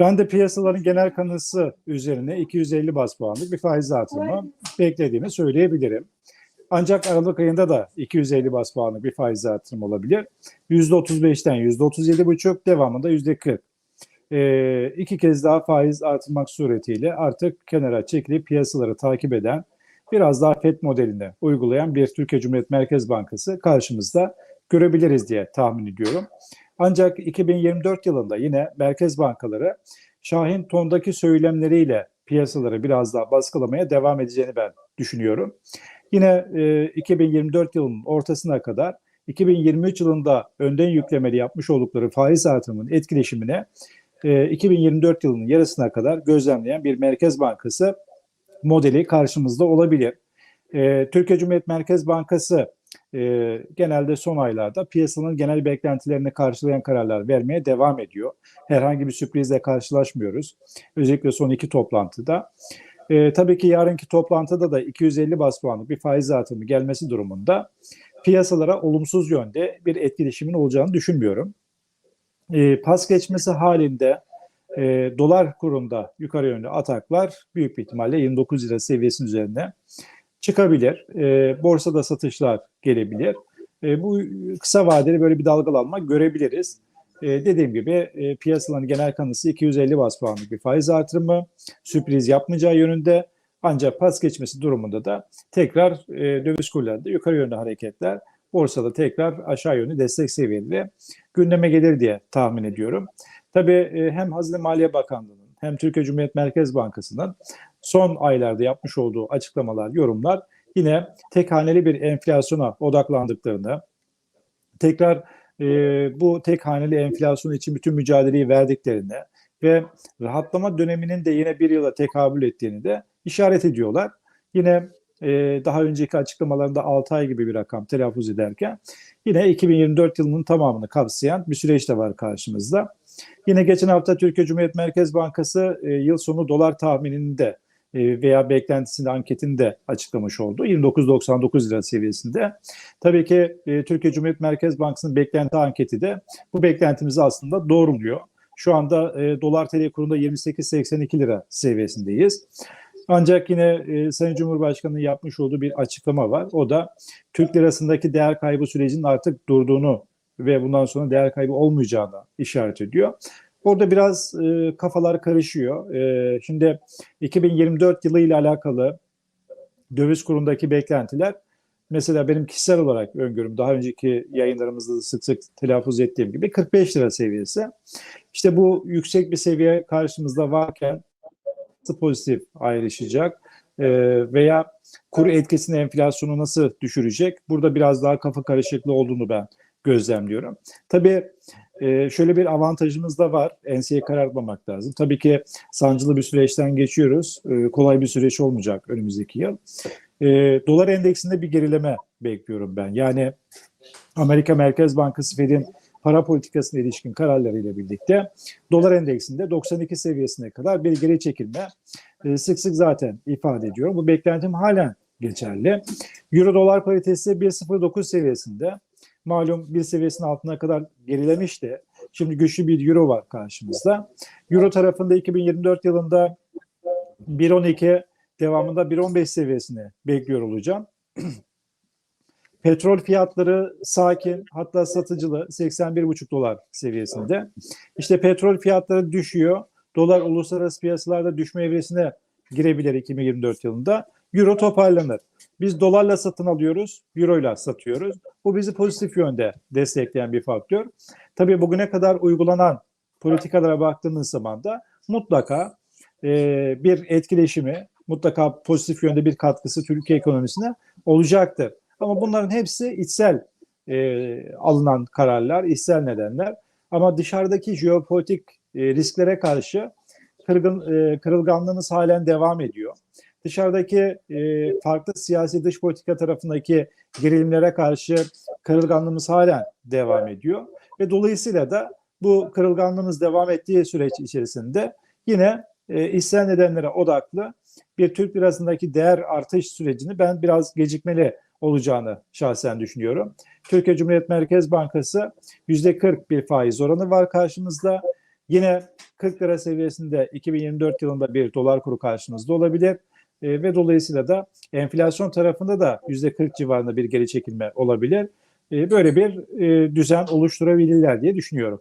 Ben de piyasaların genel kanısı üzerine 250 bas puanlık bir faiz artırımı beklediğimi söyleyebilirim. Ancak Aralık ayında da 250 bas puanlık bir faiz artırımı olabilir. %35'ten %37,5 devamında %40. Ee, iki kez daha faiz artırmak suretiyle artık kenara çekilip piyasaları takip eden biraz daha FED modelini uygulayan bir Türkiye Cumhuriyet Merkez Bankası karşımızda görebiliriz diye tahmin ediyorum. Ancak 2024 yılında yine merkez bankaları Şahin tondaki söylemleriyle piyasaları biraz daha baskılamaya devam edeceğini ben düşünüyorum. Yine e, 2024 yılının ortasına kadar 2023 yılında önden yüklemeli yapmış oldukları faiz artırımının etkileşimine e, 2024 yılının yarısına kadar gözlemleyen bir merkez bankası modeli karşımızda olabilir. E, Türkiye Cumhuriyet Merkez Bankası e, genelde son aylarda piyasanın genel beklentilerini karşılayan kararlar vermeye devam ediyor. Herhangi bir sürprizle karşılaşmıyoruz. Özellikle son iki toplantıda. E, tabii ki yarınki toplantıda da 250 bas puanlık bir faiz artımı gelmesi durumunda piyasalara olumsuz yönde bir etkileşimin olacağını düşünmüyorum. E, pas geçmesi halinde e, dolar kurunda yukarı yönlü ataklar büyük bir ihtimalle 29 lira seviyesinin üzerine çıkabilir. E, borsada satışlar gelebilir. E, bu kısa vadeli böyle bir dalgalanma görebiliriz. E, dediğim gibi e, piyasaların genel kanısı 250 bas puanlık bir faiz artırımı, sürpriz yapmayacağı yönünde. Ancak pas geçmesi durumunda da tekrar e, döviz kurlarında yukarı yönlü hareketler, borsada tekrar aşağı yönlü destek seviyeleri gündeme gelir diye tahmin ediyorum. Tabii e, hem Hazine Maliye Bakanlığı'nın hem Türkiye Cumhuriyet Merkez Bankası'nın son aylarda yapmış olduğu açıklamalar, yorumlar yine tek haneli bir enflasyona odaklandıklarını, tekrar e, bu tek haneli enflasyon için bütün mücadeleyi verdiklerini ve rahatlama döneminin de yine bir yıla tekabül ettiğini de işaret ediyorlar. Yine e, daha önceki açıklamalarında 6 ay gibi bir rakam telaffuz ederken yine 2024 yılının tamamını kapsayan bir süreç de var karşımızda. Yine geçen hafta Türkiye Cumhuriyet Merkez Bankası e, yıl sonu dolar tahmininde e, veya beklentisinde anketinde açıklamış oldu. 29.99 lira seviyesinde. Tabii ki e, Türkiye Cumhuriyet Merkez Bankası'nın beklenti anketi de bu beklentimizi aslında doğruluyor. Şu anda e, dolar TL kurunda 28.82 lira seviyesindeyiz. Ancak yine e, Sayın Cumhurbaşkanı'nın yapmış olduğu bir açıklama var. O da Türk lirasındaki değer kaybı sürecinin artık durduğunu ve bundan sonra değer kaybı olmayacağını işaret ediyor. Orada biraz e, kafalar karışıyor. E, şimdi 2024 yılı ile alakalı döviz kurundaki beklentiler mesela benim kişisel olarak öngörüm daha önceki yayınlarımızda da sık sık telaffuz ettiğim gibi 45 lira seviyesi. İşte bu yüksek bir seviye karşımızda varken pozitif ayrışacak e, veya kur etkisini enflasyonu nasıl düşürecek? Burada biraz daha kafa karışıklığı olduğunu ben gözlemliyorum. Tabii e, şöyle bir avantajımız da var. Enseyi karartmamak lazım. Tabii ki sancılı bir süreçten geçiyoruz. E, kolay bir süreç olmayacak önümüzdeki yıl. E, dolar endeksinde bir gerileme bekliyorum ben. Yani Amerika Merkez Bankası Fed'in para politikasına ilişkin kararlarıyla birlikte dolar endeksinde 92 seviyesine kadar bir geri çekilme e, sık sık zaten ifade ediyorum. Bu beklentim halen geçerli. Euro dolar paritesi 1.09 seviyesinde malum bir seviyesinin altına kadar gerilemişti. Şimdi güçlü bir euro var karşımızda. Euro tarafında 2024 yılında 1.12 devamında 1.15 seviyesini bekliyor olacağım. Petrol fiyatları sakin hatta satıcılı 81,5 dolar seviyesinde. İşte petrol fiyatları düşüyor. Dolar uluslararası piyasalarda düşme evresine girebilir 2024 yılında. Euro toparlanır. Biz dolarla satın alıyoruz, euroyla satıyoruz. Bu bizi pozitif yönde destekleyen bir faktör. Tabii bugüne kadar uygulanan politikalara baktığımız zaman da mutlaka e, bir etkileşimi, mutlaka pozitif yönde bir katkısı Türkiye ekonomisine olacaktır. Ama bunların hepsi içsel e, alınan kararlar, içsel nedenler. Ama dışarıdaki jeopolitik e, risklere karşı kırgın, e, kırılganlığımız halen devam ediyor. Dışarıdaki e, farklı siyasi dış politika tarafındaki gerilimlere karşı kırılganlığımız halen devam ediyor. Ve dolayısıyla da bu kırılganlığımız devam ettiği süreç içerisinde yine e, içsel nedenlere odaklı bir Türk lirasındaki değer artış sürecini ben biraz gecikmeli olacağını şahsen düşünüyorum. Türkiye Cumhuriyet Merkez Bankası %40 bir faiz oranı var karşımızda. Yine 40 lira seviyesinde 2024 yılında bir dolar kuru karşınızda olabilir. E, ve dolayısıyla da enflasyon tarafında da %40 civarında bir geri çekilme olabilir. E, böyle bir e, düzen oluşturabilirler diye düşünüyorum.